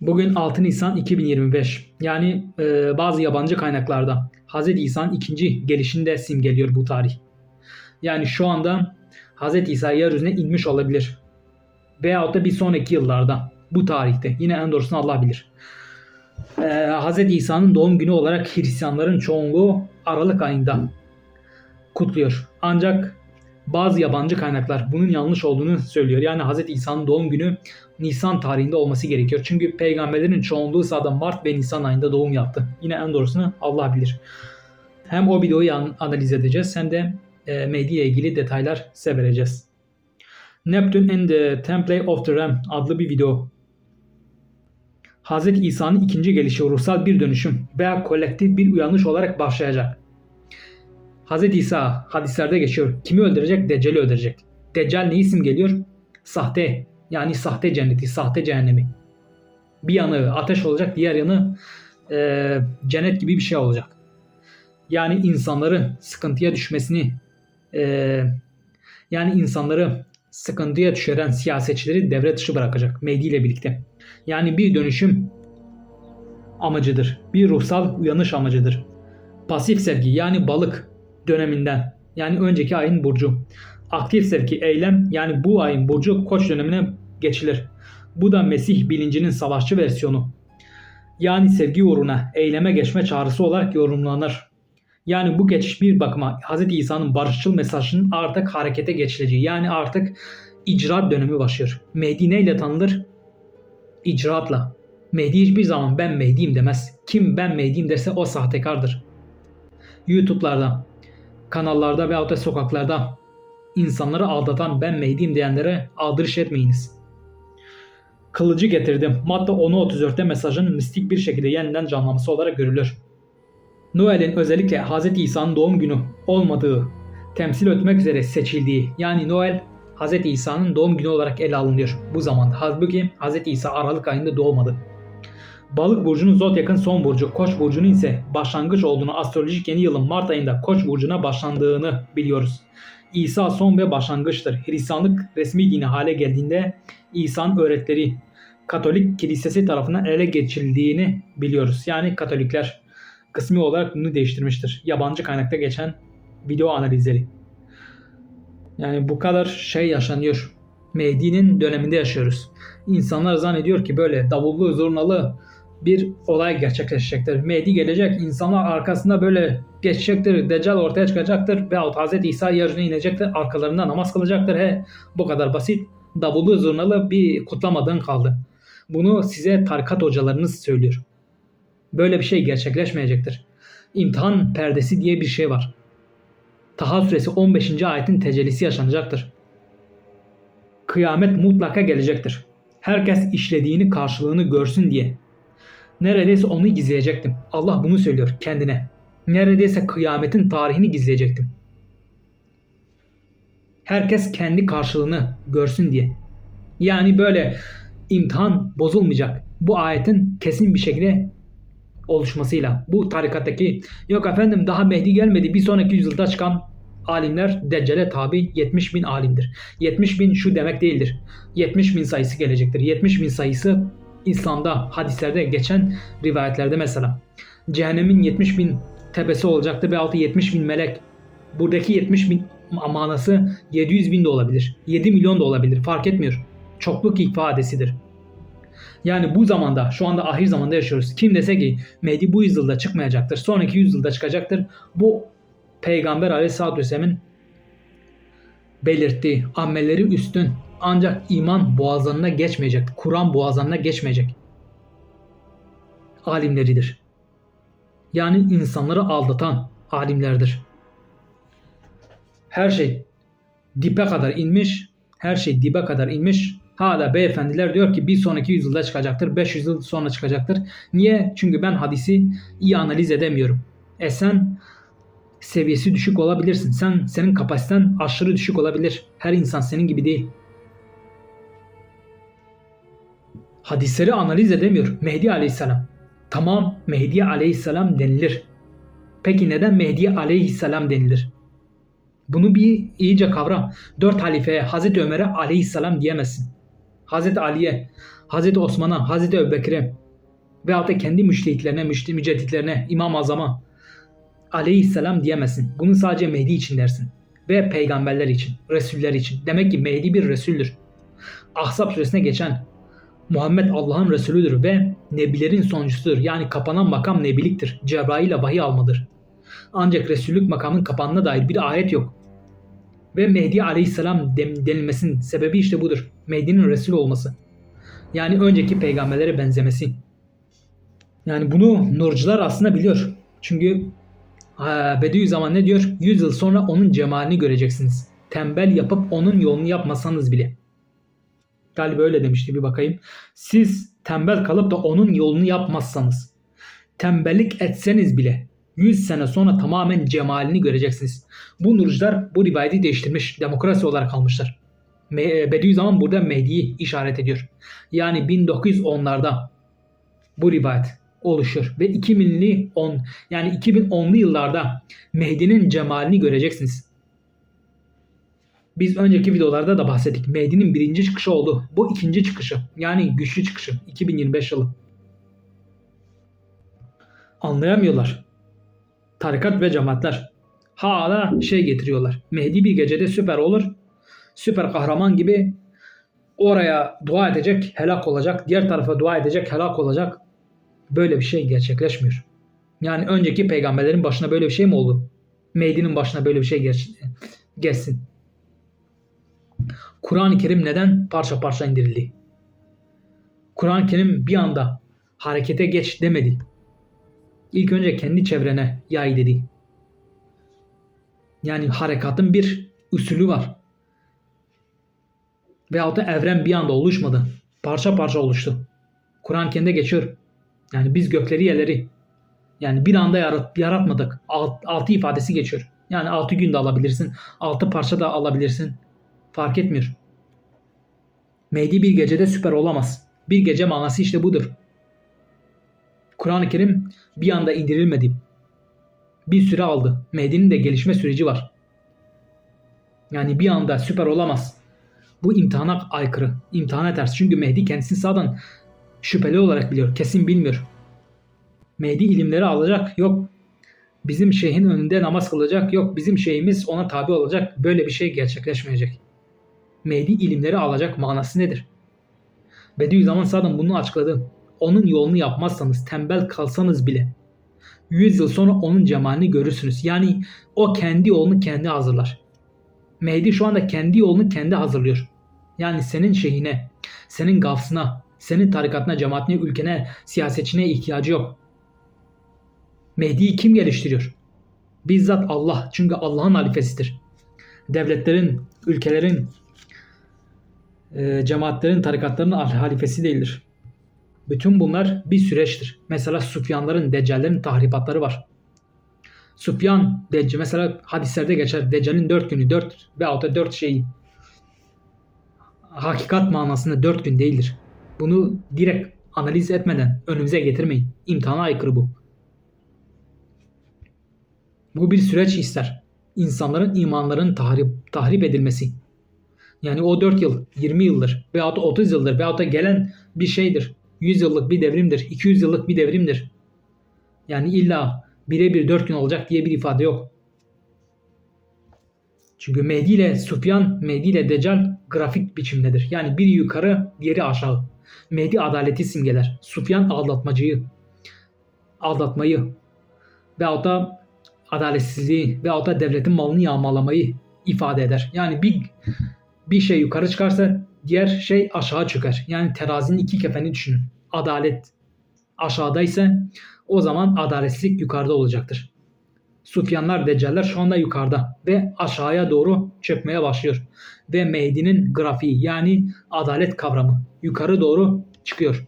Bugün 6 Nisan 2025. Yani e, bazı yabancı kaynaklarda Hz. İsa'nın ikinci gelişinde simgeliyor bu tarih. Yani şu anda Hz. İsa yeryüzüne inmiş olabilir. Veyahut da bir sonraki yıllarda bu tarihte. Yine en doğrusunu Allah bilir. E, Hz. İsa'nın doğum günü olarak Hristiyanların çoğunluğu Aralık ayında kutluyor. Ancak bazı yabancı kaynaklar bunun yanlış olduğunu söylüyor. Yani Hz. İsa'nın doğum günü Nisan tarihinde olması gerekiyor. Çünkü peygamberlerin çoğunluğu sadece Mart ve Nisan ayında doğum yaptı. Yine en doğrusunu Allah bilir. Hem o videoyu an- analiz edeceğiz hem de e, Mehdi ile ilgili detaylar size vereceğiz. Neptune and the Temple of the Ram adlı bir video. Hz. İsa'nın ikinci gelişi ruhsal bir dönüşüm veya kolektif bir uyanış olarak başlayacak. Hz. İsa hadislerde geçiyor. Kimi öldürecek? Deccal'i öldürecek. Deccal ne isim geliyor? Sahte. Yani sahte cenneti, sahte cehennemi. Bir yanı ateş olacak, diğer yanı e, cennet gibi bir şey olacak. Yani insanları sıkıntıya düşmesini, e, yani insanları sıkıntıya düşüren siyasetçileri devre dışı bırakacak Mehdi ile birlikte. Yani bir dönüşüm amacıdır. Bir ruhsal uyanış amacıdır. Pasif sevgi yani balık döneminden yani önceki ayın burcu. Aktif sevgi eylem yani bu ayın burcu koç dönemine geçilir. Bu da Mesih bilincinin savaşçı versiyonu. Yani sevgi uğruna eyleme geçme çağrısı olarak yorumlanır. Yani bu geçiş bir bakıma Hz. İsa'nın barışçıl mesajının artık harekete geçileceği yani artık icraat dönemi başlıyor. Mehdi neyle tanınır? İcraatla. Mehdi hiçbir zaman ben Mehdi'yim demez. Kim ben Mehdi'yim derse o sahtekardır. YouTube'larda, kanallarda veyahut da sokaklarda insanları aldatan ben Mehdi'yim diyenlere aldırış etmeyiniz. Kılıcı getirdim. Madde 10'u 34'te mesajın mistik bir şekilde yeniden canlanması olarak görülür. Noel'in özellikle Hz. İsa'nın doğum günü olmadığı, temsil etmek üzere seçildiği yani Noel Hz. İsa'nın doğum günü olarak ele alınıyor bu zamanda. Halbuki Hz. İsa Aralık ayında doğmadı. Balık burcunun Zodyak'ın son burcu, Koç burcunun ise başlangıç olduğunu astrolojik yeni yılın Mart ayında Koç burcuna başlandığını biliyoruz. İsa son ve başlangıçtır. Hristiyanlık resmi dini hale geldiğinde İsa'nın öğretileri Katolik kilisesi tarafından ele geçirildiğini biliyoruz. Yani Katolikler kısmi olarak bunu değiştirmiştir. Yabancı kaynakta geçen video analizleri. Yani bu kadar şey yaşanıyor. Mehdi'nin döneminde yaşıyoruz. İnsanlar zannediyor ki böyle davullu, zurnalı bir olay gerçekleşecektir. Mehdi gelecek, insanlar arkasında böyle geçecektir, Deccal ortaya çıkacaktır veyahut Hz. İsa yeryüzüne inecektir, arkalarında namaz kılacaktır. He, bu kadar basit. Davullu, zurnalı bir kutlamadığın kaldı. Bunu size tarikat hocalarınız söylüyor. Böyle bir şey gerçekleşmeyecektir. İmtihan perdesi diye bir şey var. Taha suresi 15. ayetin tecellisi yaşanacaktır. Kıyamet mutlaka gelecektir. Herkes işlediğini karşılığını görsün diye. Neredeyse onu gizleyecektim. Allah bunu söylüyor kendine. Neredeyse kıyametin tarihini gizleyecektim. Herkes kendi karşılığını görsün diye. Yani böyle imtihan bozulmayacak. Bu ayetin kesin bir şekilde oluşmasıyla. Bu tarikattaki yok efendim daha Mehdi gelmedi bir sonraki yüzyılda çıkan alimler Deccale tabi 70 bin alimdir. 70 bin şu demek değildir. 70 bin sayısı gelecektir. 70 bin sayısı İslam'da hadislerde geçen rivayetlerde mesela. Cehennemin 70 bin tepesi olacaktır ve altı 70 bin melek. Buradaki 70 bin manası 700 bin de olabilir. 7 milyon da olabilir. Fark etmiyor. Çokluk ifadesidir. Yani bu zamanda, şu anda ahir zamanda yaşıyoruz. Kim dese ki Mehdi bu yüzyılda çıkmayacaktır, sonraki yüzyılda çıkacaktır. Bu Peygamber Aleyhisselatü Vesselam'ın belirttiği amelleri üstün ancak iman boğazlarına geçmeyecek, Kur'an boğazlarına geçmeyecek alimleridir. Yani insanları aldatan alimlerdir. Her şey dibe kadar inmiş, her şey dibe kadar inmiş. Hala beyefendiler diyor ki bir sonraki yüzyılda çıkacaktır, 500 yıl sonra çıkacaktır. Niye? Çünkü ben hadisi iyi analiz edemiyorum. E sen seviyesi düşük olabilirsin. Sen senin kapasiten aşırı düşük olabilir. Her insan senin gibi değil. Hadisleri analiz edemiyor Mehdi Aleyhisselam. Tamam Mehdi Aleyhisselam denilir. Peki neden Mehdi Aleyhisselam denilir? Bunu bir iyice kavra. Dört halifeye Hazreti Ömer'e Aleyhisselam diyemezsin. Hazreti Ali'ye, Hazreti Osman'a, Hazreti Ebubekir'e veyahut da kendi müştehitlerine, müşte- mücedditlerine, İmam-ı Azam'a aleyhisselam diyemezsin. Bunu sadece Mehdi için dersin. Ve peygamberler için, Resuller için. Demek ki Mehdi bir Resuldür. Ahzab suresine geçen Muhammed Allah'ın Resulüdür ve Nebilerin sonuncusudur. Yani kapanan makam Nebiliktir. Cebrail ile vahiy almadır. Ancak Resullük makamının kapandığına dair bir ayet yok. Ve Mehdi aleyhisselam denilmesinin sebebi işte budur. Mehdi'nin Resul olması. Yani önceki peygamberlere benzemesi. Yani bunu nurcular aslında biliyor. Çünkü Bediüzzaman ne diyor? 100 yıl sonra onun cemalini göreceksiniz. Tembel yapıp onun yolunu yapmasanız bile. Galiba öyle demişti bir bakayım. Siz tembel kalıp da onun yolunu yapmazsanız, tembellik etseniz bile 100 sene sonra tamamen cemalini göreceksiniz. Bu nurcular bu rivayeti değiştirmiş, demokrasi olarak almışlar. Bediüzzaman burada Mehdi'yi işaret ediyor. Yani 1910'larda bu rivayet oluşuyor ve 2000'li 10 yani 2010'lu yıllarda Mehdi'nin cemalini göreceksiniz. Biz önceki videolarda da bahsettik. Mehdi'nin birinci çıkışı oldu. Bu ikinci çıkışı. Yani güçlü çıkışı. 2025 yılı. Anlayamıyorlar. Tarikat ve cemaatler. Hala şey getiriyorlar. Mehdi bir gecede süper olur. Süper kahraman gibi oraya dua edecek, helak olacak. Diğer tarafa dua edecek, helak olacak. Böyle bir şey gerçekleşmiyor. Yani önceki peygamberlerin başına böyle bir şey mi oldu? Mehdi'nin başına böyle bir şey geç, geçsin. Kur'an-ı Kerim neden parça parça indirildi? Kur'an-ı Kerim bir anda harekete geç demedi. İlk önce kendi çevrene yay dedi. Yani harekatın bir usulü var. Veyahut da evren bir anda oluşmadı. Parça parça oluştu. Kur'an kendi geçiyor. Yani biz gökleri yerleri yani bir anda yarat, yaratmadık. Alt, altı ifadesi geçiyor. Yani altı günde alabilirsin. Altı parça da alabilirsin. Fark etmiyor. Mehdi bir gecede süper olamaz. Bir gece manası işte budur. Kur'an-ı Kerim bir anda indirilmedi. Bir süre aldı. Mehdi'nin de gelişme süreci var. Yani bir anda süper olamaz. Bu imtihana aykırı. İmtihana ters. Çünkü Mehdi kendisini sağdan şüpheli olarak biliyor. Kesin bilmiyor. Mehdi ilimleri alacak. Yok bizim şeyhin önünde namaz kılacak. Yok bizim şeyimiz ona tabi olacak. Böyle bir şey gerçekleşmeyecek. Mehdi ilimleri alacak manası nedir? Bediüzzaman Saddam bunu açıkladı. Onun yolunu yapmazsanız, tembel kalsanız bile 100 yıl sonra onun cemalini görürsünüz. Yani o kendi yolunu kendi hazırlar. Mehdi şu anda kendi yolunu kendi hazırlıyor. Yani senin şeyhine, senin gafsına, senin tarikatına, cemaatine, ülkene, siyasetçine ihtiyacı yok. Mehdi'yi kim geliştiriyor? Bizzat Allah. Çünkü Allah'ın halifesidir. Devletlerin, ülkelerin, e, cemaatlerin, tarikatların halifesi değildir. Bütün bunlar bir süreçtir. Mesela Sufyanların, Deccallerin tahribatları var. Sufyan, Deccal, mesela hadislerde geçer. Deccal'in dört günü, dört veyahut da dört şeyi hakikat manasında dört gün değildir. Bunu direkt analiz etmeden önümüze getirmeyin. İmtihana aykırı bu. Bu bir süreç ister. İnsanların imanlarının tahrip, tahrip edilmesi. Yani o 4 yıl, 20 yıldır veyahut da 30 yıldır veyahut da gelen bir şeydir. 100 yıllık bir devrimdir, 200 yıllık bir devrimdir. Yani illa birebir 4 gün olacak diye bir ifade yok. Çünkü Mehdi ile Sufyan, Mehdi ile Deccal grafik biçimdedir. Yani biri yukarı, diğeri aşağı. Mehdi adaleti simgeler. Sufyan aldatmacıyı, aldatmayı veyahut da adaletsizliği veyahut da devletin malını yağmalamayı ifade eder. Yani bir bir şey yukarı çıkarsa diğer şey aşağı çöker. Yani terazinin iki kefeni düşünün. Adalet aşağıdaysa o zaman adaletsizlik yukarıda olacaktır. Sufyanlar, Deccaller şu anda yukarıda ve aşağıya doğru çökmeye başlıyor. Ve Mehdi'nin grafiği yani adalet kavramı yukarı doğru çıkıyor.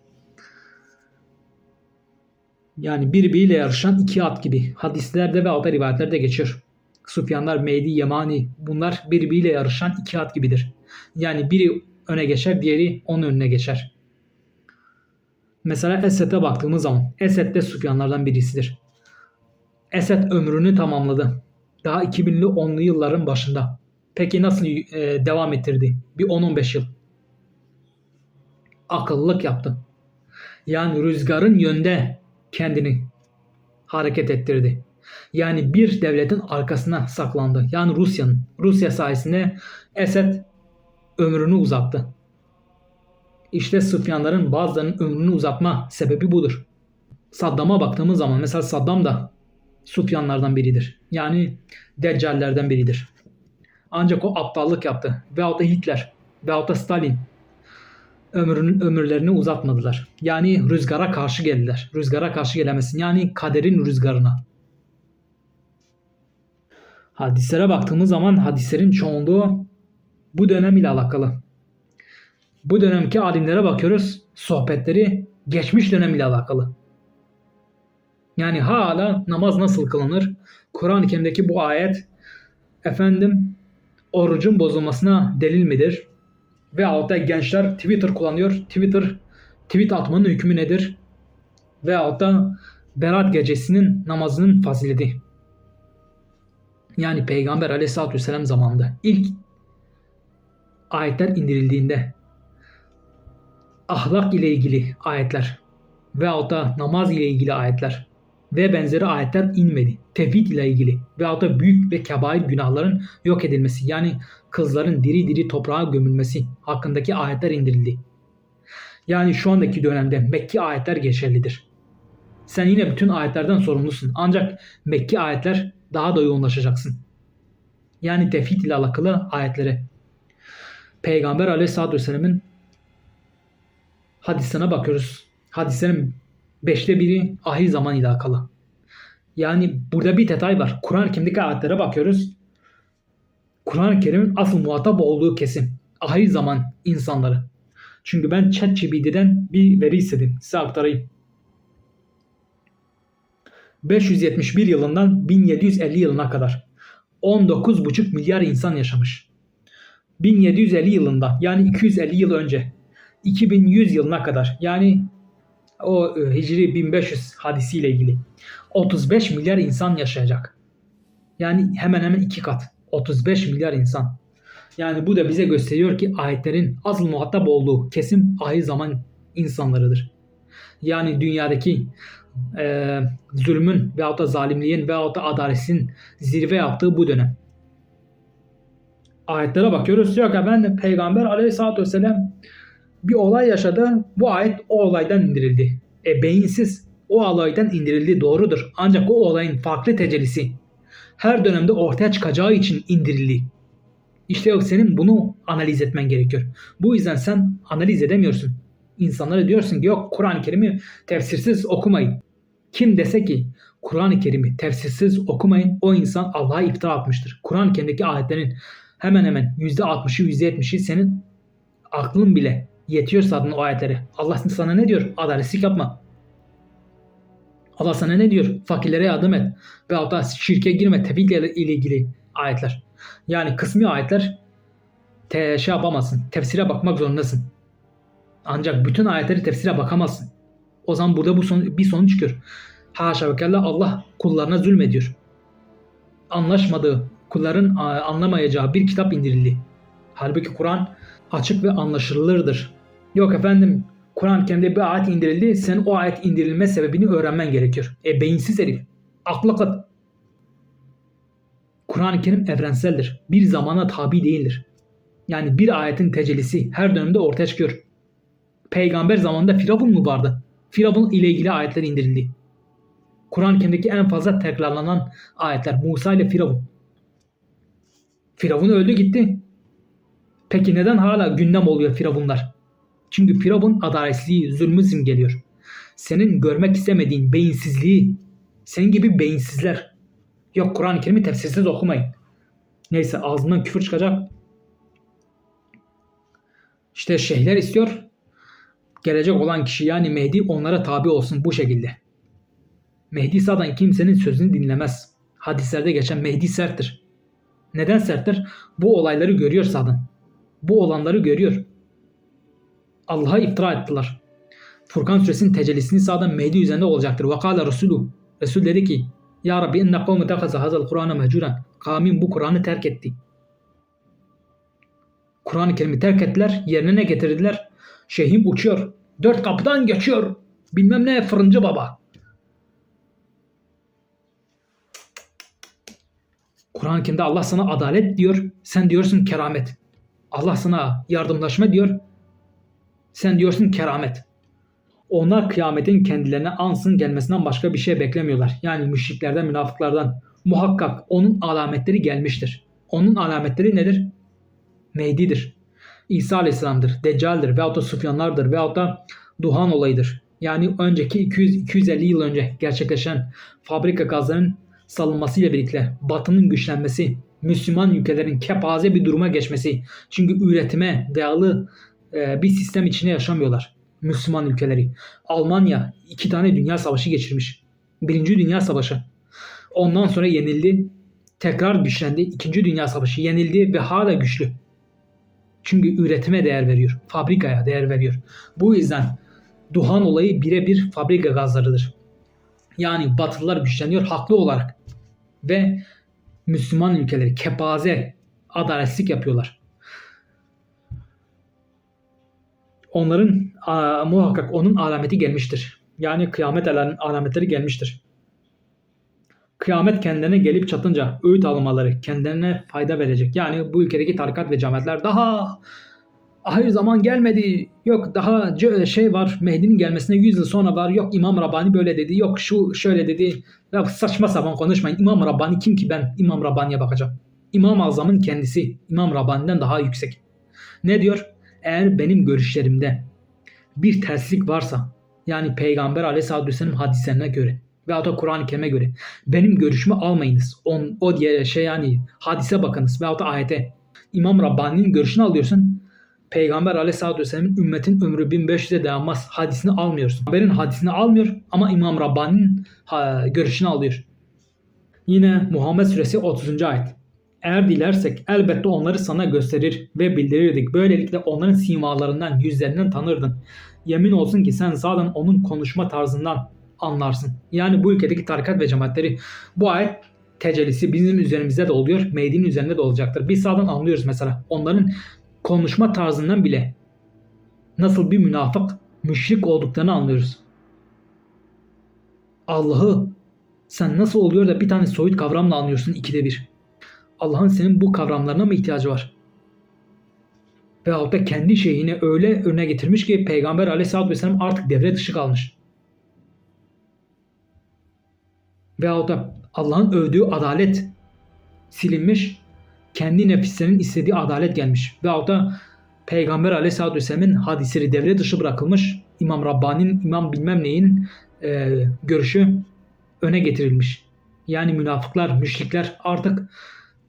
Yani birbiriyle yarışan iki at gibi. Hadislerde ve alta rivayetlerde geçiyor. Sufyanlar, Mehdi, Yemani bunlar birbiriyle yarışan iki at gibidir. Yani biri öne geçer, diğeri onun önüne geçer. Mesela Esed'e baktığımız zaman Esed de Sufyanlardan birisidir. Esed ömrünü tamamladı. Daha 2000'li 10'lu yılların başında. Peki nasıl e, devam ettirdi? Bir 10-15 yıl. akıllılık yaptı. Yani rüzgarın yönde kendini hareket ettirdi. Yani bir devletin arkasına saklandı. Yani Rusya'nın. Rusya sayesinde Esed ömrünü uzattı. İşte Süfyanların bazılarının ömrünü uzatma sebebi budur. Saddam'a baktığımız zaman mesela Saddam da Süfyanlardan biridir. Yani Deccallerden biridir. Ancak o aptallık yaptı. Veyahut da Hitler veyahut da Stalin ömrünün ömürlerini uzatmadılar. Yani rüzgara karşı geldiler. Rüzgara karşı gelemesin. Yani kaderin rüzgarına. Hadislere baktığımız zaman hadislerin çoğunluğu bu dönem ile alakalı. Bu dönemki alimlere bakıyoruz. Sohbetleri geçmiş dönem ile alakalı. Yani hala namaz nasıl kılınır? Kur'an-ı Kerim'deki bu ayet efendim orucun bozulmasına delil midir? Veyahut da gençler Twitter kullanıyor. Twitter tweet atmanın hükmü nedir? Veyahut da Berat gecesinin namazının fazileti. Yani Peygamber aleyhissalatü vesselam zamanında ilk ayetler indirildiğinde ahlak ile ilgili ayetler veyahut da namaz ile ilgili ayetler ve benzeri ayetler inmedi. Tevhid ile ilgili veyahut da büyük ve kebair günahların yok edilmesi yani kızların diri diri toprağa gömülmesi hakkındaki ayetler indirildi. Yani şu andaki dönemde Mekki ayetler geçerlidir. Sen yine bütün ayetlerden sorumlusun. Ancak Mekki ayetler daha da yoğunlaşacaksın. Yani tevhid ile alakalı ayetlere. Peygamber aleyhissalatü vesselamın hadisine bakıyoruz. Hadislerin beşte biri ahir zaman ile alakalı. Yani burada bir detay var. Kur'an-ı Kerim'deki ayetlere bakıyoruz. Kur'an-ı Kerim'in asıl muhatap olduğu kesim. Ahir zaman insanları. Çünkü ben ChatGPT'den bir veri istedim. Size aktarayım. 571 yılından 1750 yılına kadar 19,5 milyar insan yaşamış. 1750 yılında yani 250 yıl önce 2100 yılına kadar yani o e, Hicri 1500 hadisiyle ilgili 35 milyar insan yaşayacak. Yani hemen hemen iki kat. 35 milyar insan. Yani bu da bize gösteriyor ki ayetlerin asıl muhatap olduğu kesim ahir zaman insanlarıdır. Yani dünyadaki e, zulmün veyahut da zalimliğin veyahut da adaletin zirve yaptığı bu dönem. Ayetlere bakıyoruz. Yok efendim Peygamber aleyhissalatü vesselam bir olay yaşadı. Bu ayet o olaydan indirildi. E beyinsiz o olaydan indirildi doğrudur. Ancak o olayın farklı tecellisi her dönemde ortaya çıkacağı için indirildi. İşte yok senin bunu analiz etmen gerekiyor. Bu yüzden sen analiz edemiyorsun. İnsanlara diyorsun ki yok Kur'an-ı Kerim'i tefsirsiz okumayın. Kim dese ki Kur'an-ı Kerim'i tefsirsiz okumayın o insan Allah'a iftira atmıştır. Kur'an-ı ayetlerin hemen hemen %60'ı %70'i senin aklın bile yetiyor zaten o ayetlere. Allah sana ne diyor? Adaletsizlik yapma. Allah sana ne diyor? Fakirlere yardım et. Ve hatta şirke girme. Tevhid ile ilgili ayetler. Yani kısmi ayetler te şey yapamazsın. Tefsire bakmak zorundasın. Ancak bütün ayetleri tefsire bakamazsın. O zaman burada bu son, bir sonuç çıkıyor. Haşa ve Allah kullarına zulmediyor. Anlaşmadığı, kulların anlamayacağı bir kitap indirildi. Halbuki Kur'an açık ve anlaşılırdır. Yok efendim Kur'an-ı Kerim'de bir ayet indirildi. Sen o ayet indirilme sebebini öğrenmen gerekiyor. E beyinsiz herif. Akla kat. Kur'an-ı Kerim evrenseldir. Bir zamana tabi değildir. Yani bir ayetin tecellisi her dönemde ortaya çıkıyor. Peygamber zamanında Firavun mu vardı? Firavun ile ilgili ayetler indirildi. Kur'an-ı Kerim'deki en fazla tekrarlanan ayetler Musa ile Firavun. Firavun öldü gitti. Peki neden hala gündem oluyor Firavunlar? Çünkü Firavun adaletsizliği, zulmü simgeliyor. Senin görmek istemediğin beyinsizliği, senin gibi beyinsizler. Yok Kur'an-ı Kerim'i tefsirsiz okumayın. Neyse ağzından küfür çıkacak. İşte şeyhler istiyor. Gelecek olan kişi yani Mehdi onlara tabi olsun bu şekilde. Mehdi zaten kimsenin sözünü dinlemez. Hadislerde geçen Mehdi serttir. Neden serttir? Bu olayları görüyor zaten. Bu olanları görüyor. Allah'a iftira ettiler. Furkan suresinin tecellisini sağdan Mehdi üzerinde olacaktır. Vakala Resulü. Resul dedi ki Ya Rabbi inne kavmi tekaza hazal Kur'an'a mehcuren. Kavmin bu Kur'an'ı terk etti. Kur'an-ı Kerim'i terk ettiler. Yerine ne getirdiler? Şeyhim uçuyor. Dört kapıdan geçiyor. Bilmem ne fırıncı baba. Kur'an-ı Kerim'de Allah sana adalet diyor. Sen diyorsun keramet. Allah sana yardımlaşma diyor. Sen diyorsun keramet. Onlar kıyametin kendilerine ansın gelmesinden başka bir şey beklemiyorlar. Yani müşriklerden, münafıklardan. Muhakkak onun alametleri gelmiştir. Onun alametleri nedir? Mehdi'dir. İsa Aleyhisselam'dır, Deccal'dir veyahut da Sufyanlardır veyahut da Duhan olayıdır. Yani önceki 200-250 yıl önce gerçekleşen fabrika gazlarının salınmasıyla birlikte Batı'nın güçlenmesi, Müslüman ülkelerin kepaze bir duruma geçmesi. Çünkü üretime dayalı e, bir sistem içinde yaşamıyorlar. Müslüman ülkeleri. Almanya iki tane dünya savaşı geçirmiş. Birinci Dünya Savaşı. Ondan sonra yenildi. Tekrar güçlendi. İkinci Dünya Savaşı yenildi ve hala güçlü. Çünkü üretime değer veriyor. Fabrikaya değer veriyor. Bu yüzden Duhan olayı birebir fabrika gazlarıdır. Yani Batılılar güçleniyor haklı olarak. Ve Müslüman ülkeleri kepaze, adaletsizlik yapıyorlar. Onların a, muhakkak onun alameti gelmiştir. Yani kıyamet alametleri gelmiştir. Kıyamet kendilerine gelip çatınca öğüt almaları kendilerine fayda verecek. Yani bu ülkedeki tarikat ve cemaatler daha ahir zaman gelmedi. Yok daha şey var Mehdi'nin gelmesine 100 yıl sonra var. Yok İmam Rabbani böyle dedi. Yok şu şöyle dedi. Ya saçma sapan konuşmayın. İmam Rabbani kim ki ben İmam Rabbani'ye bakacağım. İmam Azam'ın kendisi İmam Rabbani'den daha yüksek. Ne diyor? Eğer benim görüşlerimde bir terslik varsa yani Peygamber Aleyhisselatü Vesselam hadislerine göre veya da Kur'an-ı Kerim'e göre benim görüşümü almayınız. On, o diye şey yani hadise bakınız veya da ayete. İmam Rabbani'nin görüşünü alıyorsun. Peygamber aleyhissalatü vesselamın ümmetin ömrü 1500'e dayanmaz hadisini almıyorsun. Haberin hadisini almıyor ama İmam Rabbani'nin görüşünü alıyor. Yine Muhammed suresi 30. ayet. Eğer dilersek elbette onları sana gösterir ve bildirirdik. Böylelikle onların simalarından, yüzlerinden tanırdın. Yemin olsun ki sen zaten onun konuşma tarzından anlarsın. Yani bu ülkedeki tarikat ve cemaatleri bu ayet tecellisi bizim üzerimizde de oluyor. Mehdi'nin üzerinde de olacaktır. Biz sağdan anlıyoruz mesela. Onların konuşma tarzından bile nasıl bir münafık, müşrik olduklarını anlıyoruz. Allah'ı sen nasıl oluyor da bir tane soyut kavramla anlıyorsun ikide bir. Allah'ın senin bu kavramlarına mı ihtiyacı var? Veyahut da kendi şeyini öyle önüne getirmiş ki Peygamber aleyhissalatü vesselam artık devre dışı kalmış. Veyahut da Allah'ın övdüğü adalet silinmiş kendi nefislerinin istediği adalet gelmiş. Veyahut da Peygamber aleyhissalatü vesselamın hadisleri devre dışı bırakılmış. İmam Rabbani'nin, İmam bilmem neyin e, görüşü öne getirilmiş. Yani münafıklar, müşrikler artık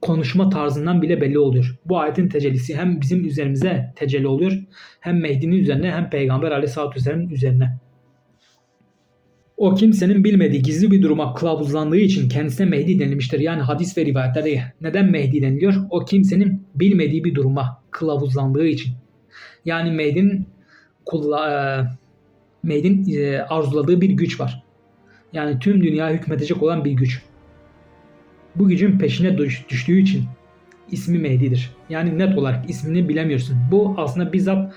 konuşma tarzından bile belli oluyor. Bu ayetin tecellisi hem bizim üzerimize tecelli oluyor hem Mehdi'nin üzerine hem Peygamber aleyhissalatü vesselamın üzerine. O kimsenin bilmediği gizli bir duruma kılavuzlandığı için kendisine Mehdi denilmiştir. Yani hadis ve rivayetlerde neden Mehdi deniliyor? O kimsenin bilmediği bir duruma kılavuzlandığı için. Yani Mehdi'nin e, Mehdi'nin e, arzuladığı bir güç var. Yani tüm dünya hükmedecek olan bir güç. Bu gücün peşine düştüğü için ismi Mehdi'dir. Yani net olarak ismini bilemiyorsun. Bu aslında bizzat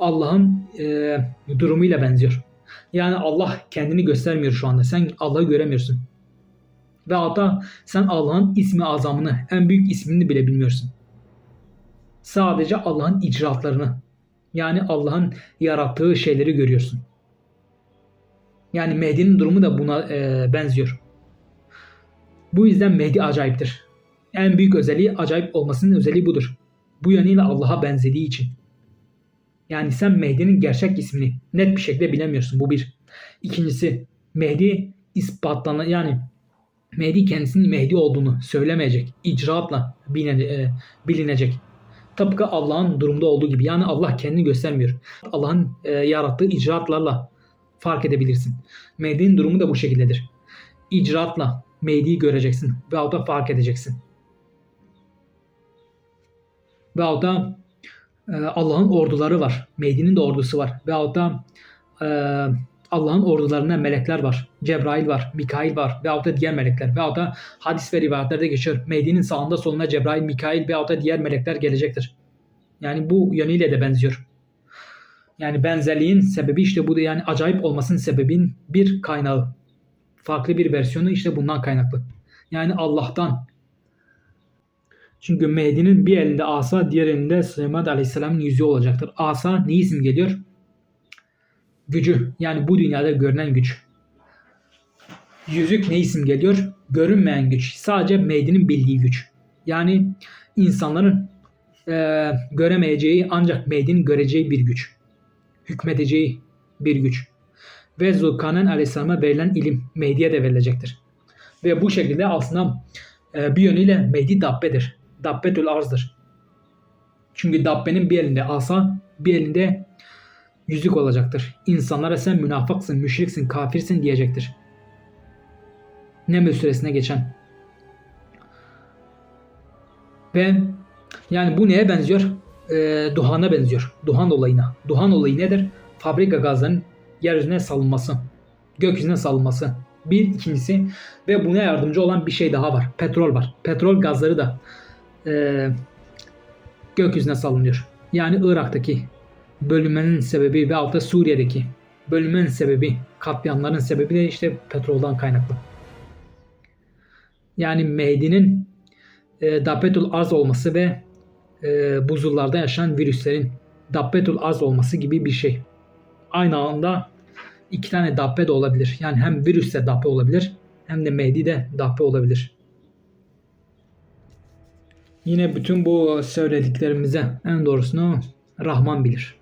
Allah'ın e, durumuyla benziyor. Yani Allah kendini göstermiyor şu anda. Sen Allah'ı göremiyorsun. Ve hatta sen Allah'ın ismi azamını, en büyük ismini bile bilmiyorsun. Sadece Allah'ın icraatlarını, yani Allah'ın yarattığı şeyleri görüyorsun. Yani Mehdi'nin durumu da buna e, benziyor. Bu yüzden Mehdi acayiptir. En büyük özelliği acayip olmasının özelliği budur. Bu yönüyle Allah'a benzediği için. Yani sen Mehdi'nin gerçek ismini net bir şekilde bilemiyorsun. Bu bir. İkincisi Mehdi ispatlanan yani Mehdi kendisinin Mehdi olduğunu söylemeyecek. icraatla e, bilinecek. Tıpkı Allah'ın durumda olduğu gibi. Yani Allah kendini göstermiyor. Allah'ın e, yarattığı icraatlarla fark edebilirsin. Mehdi'nin durumu da bu şekildedir. İcraatla Mehdi'yi göreceksin ve da fark edeceksin. Ve da Allah'ın orduları var. Mehdi'nin de ordusu var. Veyahut da e, Allah'ın ordularında melekler var. Cebrail var, Mikail var veyahut da diğer melekler. Veyahut da hadis ve rivayetlerde geçiyor. Mehdi'nin sağında solunda Cebrail, Mikail veyahut da diğer melekler gelecektir. Yani bu yönüyle de benziyor. Yani benzerliğin sebebi işte bu da yani acayip olmasının sebebin bir kaynağı. Farklı bir versiyonu işte bundan kaynaklı. Yani Allah'tan. Çünkü Mehdi'nin bir elinde asa, diğer elinde Süleyman Aleyhisselam'ın yüzüğü olacaktır. Asa ne isim geliyor? Gücü. Yani bu dünyada görünen güç. Yüzük ne isim geliyor? Görünmeyen güç. Sadece Mehdi'nin bildiği güç. Yani insanların eee, göremeyeceği ancak Mehdi'nin göreceği bir güç. Hükmedeceği bir güç. Ve Zulkarneyn Aleyhisselam'a verilen ilim Mehdi'ye de verilecektir. Ve bu şekilde aslında e, bir yönüyle Mehdi Dabbe'dir. Dabbetül arzdır. Çünkü Dabbe'nin bir elinde asa, bir elinde yüzük olacaktır. İnsanlara sen münafıksın, müşriksin, kafirsin diyecektir. Neml suresine geçen. Ve yani bu neye benziyor? Ee, Duhan'a benziyor. Duhan olayına. Duhan olayı nedir? Fabrika gazının yeryüzüne salınması. Gökyüzüne salınması. Bir ikincisi ve buna yardımcı olan bir şey daha var. Petrol var. Petrol gazları da e, gökyüzüne salınıyor. Yani Irak'taki bölünmenin sebebi ve altta Suriye'deki bölünmenin sebebi, katliamların sebebi de işte petroldan kaynaklı. Yani Mehdi'nin e, Dabbetul Arz olması ve e, buzullarda yaşayan virüslerin Dabbetul Arz olması gibi bir şey. Aynı anda iki tane Dabbe de olabilir. Yani hem virüs de Dabbe olabilir hem de Mehdi de Dabbe olabilir. Yine bütün bu söylediklerimize en doğrusunu Rahman bilir.